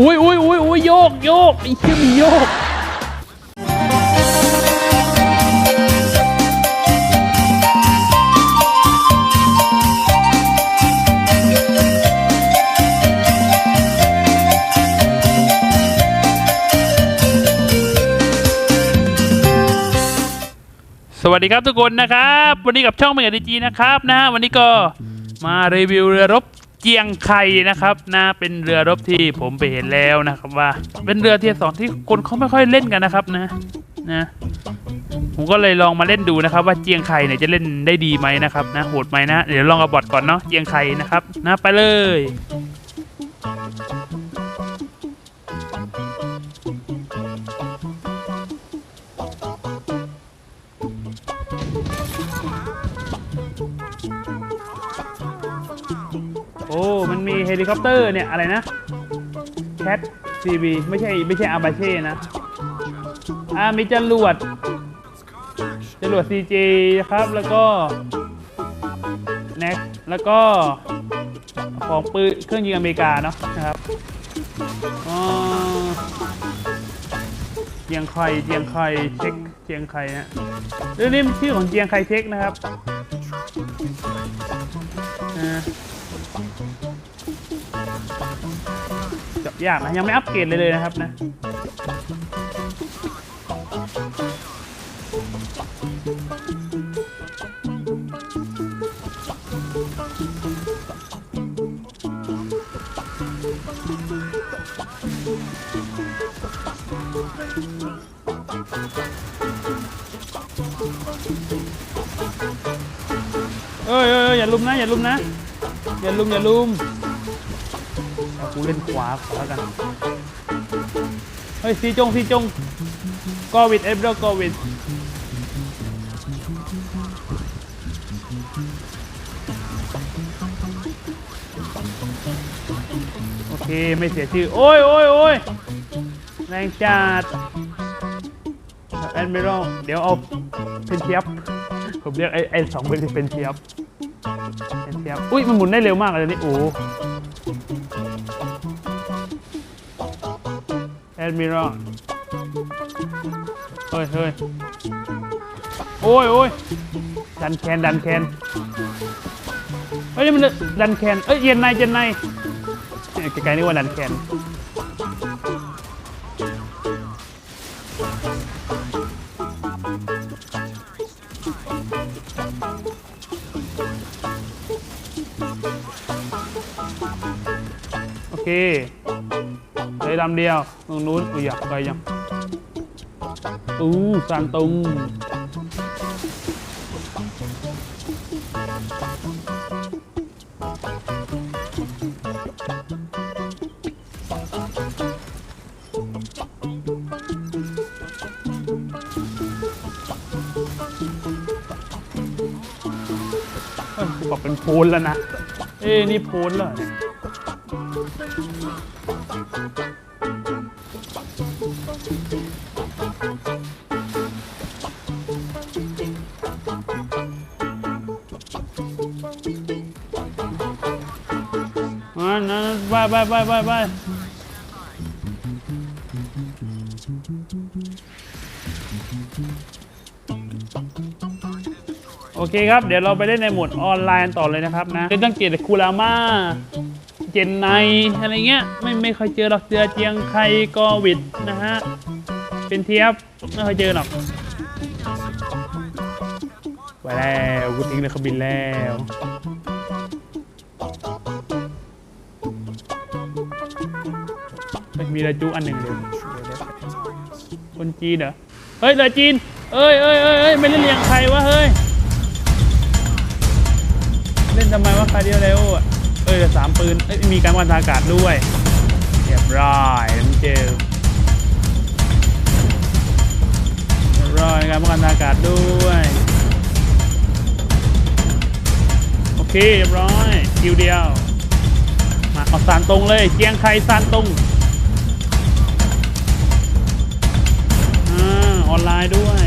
อุ้ยอุ้ยอุ้ยอุ้ยโยกโยกไอ้เชี่ยมีโยกสวัสดีครับทุกคนนะครับ วันนี้กับช่องเมกาดีจีนะครับนะฮะวันนี้ก็มารีวิวเรือรบ เจียงไคนะครับนะเป็นเรือรบที่ผมไปเห็นแล้วนะครับว่า เป็นเรือเทียสองที่คนเขาไม่ค่อยเล่นกันนะครับนะนะผมก็เลยลองมาเล่นดูนะครับ ว่าเจียงไคเนี่ยจะเล่นได้ดีไหมนะครับนะโหดไหมนะเดี๋ยวลองกับบอทก่อนเนาะเจียงไคนะครับนะไปเลย เฮลิคอปเตอร์เนี่ยอะไรนะแคทซีบีไม่ใช่ไม่ใช่อาบาเช่นะ อ่ามีจรวดจรวดซีจครับแล้วก็แน็กแล้วก็ของปืนเครื่องยิงอเมริกาเนาะนะครับอ๋อเจียงไคเจียงไคเช็คเจียงไคนะเรื่องนี้มันชื่อของเจียงไคเช็คนะครับอ่า จับยากนะยังไม่อัปเกรดเลยเลยนะครับนะเอ้ยเอ้ยเอ้ยอย่าลุมนะ อย่าลุมนะ อย่าลุมอย่าลุมเอา กูเล่นขวาขวกัน เฮ้ยซีจงซีจงกอวิดเอฟเดอร์กอวิดโอเค ไม่เสียชื่อ โอ้ยโอ้ยโอ้ยแรงจัดแอนมิรอลเดี๋ยวเอาเป็นเทียบ ผมเรียกไอ้ไอ้สองเป็นเป็นเทียบเป็นเทียบ อุ้ยมันหมุนได้เร็วมากเลยนี่โอ้ ดมิรอลเฮ้ยเฮ้ยโอ้ยโอ้ยดันแคนดันแคนเฮ้ยมันดันแคนเอ้ยเย็นในเย็นในไกลๆนึกว่าดันแคนโอเคเลยลำเดียว ตรงนู้นอุ้ยากไปยังอู้ซานตุงเอ้ยกูบอกเป็นโพลแล้วนะ เอ้นี่โพลเหรอเนี่ย ไปไปไปไปไปโอเคครับ เดี๋ยวเราไปเล่นในโหมดออนไลน์ต่อเลยนะครับนะเล่นตั้งเกียรติคูราม่าเจนไนอะไรเงี้ย ไม่ไม่เคยเจอหรอกเจอเจียงไคกอวิดนะฮะ เป็นเทียบไม่เคยเจอหรอกไปแล้วกูทิ้งเลยเครื่องบินแล้ว มีระจุอันหนึ่งเดี๋ยคนจีนเหรอ เฮ้ยเรือจีน เอ้ยเอ้ยเอ้ยไม่เล่นเลียงใครวะเฮ้ย เล่นทำไมวะคาเดียวเร็วอะ เอ้ยสามปืน เอ้ยมีการวันทางอากาศด้วยเรียบร้อยน้ำเจลเรียบร้อยการป้องกันทางอากาศด้วย โอเคเรียบร้อยคิวเดียว มาเอาสานตรงเลยเจียงไคสานตรง อออนไลน์ด้วย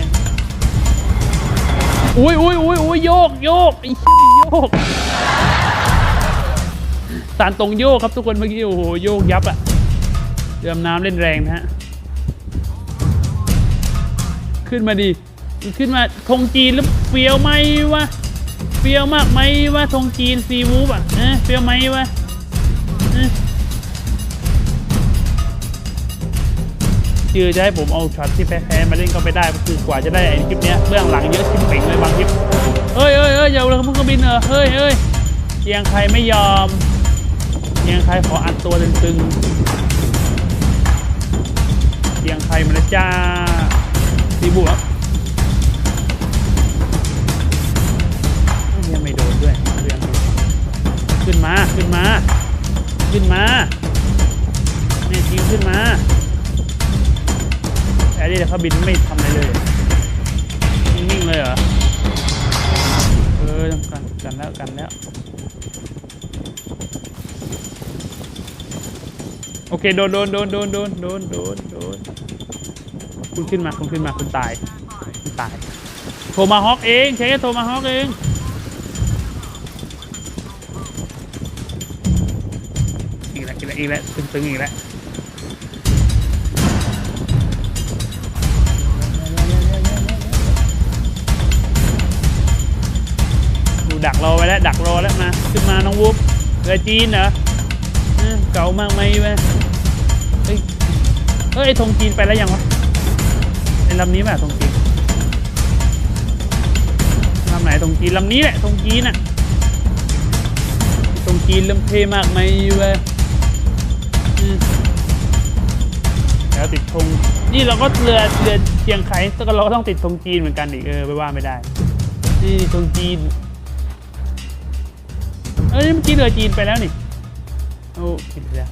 อุ้ยอุ้ยอุ้ยอุ้ยโยกโยกไอ้เหี้ยโยกสานตรงโยกครับทุกคนเมื่อกี้โอ้โหโยกยับอะเรือดำน้ำเล่นแรงนะฮะ ขึ้นมาดิขึ้นมาธงจีนแล้วเฟียวไหมวะเฟียวมากไหมวะธงจีนซีวูฟอะเอะเฟียวไหมวะเอ๊ะ คือจะให้ผมเอาช็อตที่แพ้ๆมาเล่นก็ไม่ได้ก็คือกว่าจะได้ไอ้คลิปเนี้ยเบื้องหลังเยอะชิบเป่งเลยบางคลิปเฮ้ยเฮ้ยเฮ้ยอย่าเลยมึงก็บินเหรอเฮ้ยเฮ้ยเกียงใครไม่ยอมเกียงใครขออัดตัวตึงๆเกียงใครมาแล้วจ้าซีบูครับยังไม่โดนด้วยเรื่องขึ้นมาขึ้นมา ขึ้นมาเนี่ยจริงขึ้นมา แต่นี่เดี๋ยวเขาบินไม่ทำอะไรเลยนิ่งเลยเหรอเออกันกันแล้วกันแล้วโอเคโดนโดนโดนโดนโดนโดนโดนโดนคุณขึ้นมาคุณขึ้นมาคุณตายคุณตายโทรมาฮอกเองใช้แค่โทรมาฮอกเองอีกแล้วอีกแล้วอีกแล้วตึงๆอีกแล้ว ดักรอไว้แล้วดักรอแล้วมาขึ้นมาน้องวุ๊บเรือจีนเหรอเก่ามากไหมวะเฮ้ยเอ้ยไอ้ธงจีนไปแล้วยังวะไอ้ลำนี้แบบธงจีนลำไหนธงจีนลำนี้แหละธงจีนอะธงจีนลำเทมากไหมวะอืมแล้วติดธงนี่เราก็เรือเรือเชียงไคแต่ก็เราก็ต้องติดธงจีนเหมือนกันอีกเออไปว่าไม่ได้นี่ธงจีน เอ้ยเมื่อกี้เรือจีนไปแล้วนี่โอ้ผิดไปแล้ว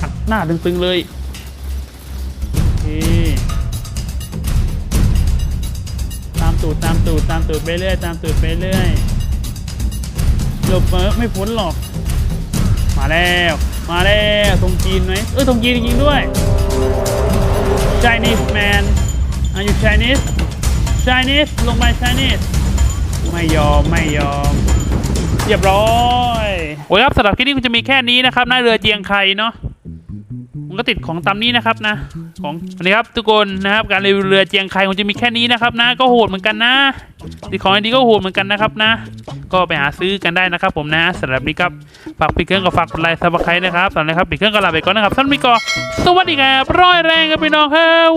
อัดหน้าตึงๆเลยโอเคตามตูดตามตูดตามตูดไปเรื่อยตามตูดไปเรื่อยหลบเออไม่พ้นหรอก มาแล้วมาแล้วธงจีนไหมเออธงจีนจริงด้วย Chinese man are you Chinese Chinese ลงไป Chinese ไม่ยอม ไม่ยอม เรียบร้อยโอ้ยครับสำหรับคลิปนี้คุณจะมีแค่นี้นะครับหน้าเรือเจียงไคเนาะมันก็ติดของตามนี้นะครับนะ ของอันนี้ครับทุกคนนะครับ การรีวิวเรือเจียงไคคงจะมีแค่นี้นะครับนะ ก็โหดเหมือนกันนะ ติดของดีก็โหดเหมือนกันนะครับนะ ก็ไปหาซื้อกันได้นะครับ ผมนะสำหรับนี้ครับฝากปิดเครื่องกับฝากกดไลค์ซับสไครต์นะครับตอนนี้ครับปิดเครื่องก็ลาไปก่อนนะครับท่านมิกอสวัสดีครับร้อยแรงครับพี่น้องครับ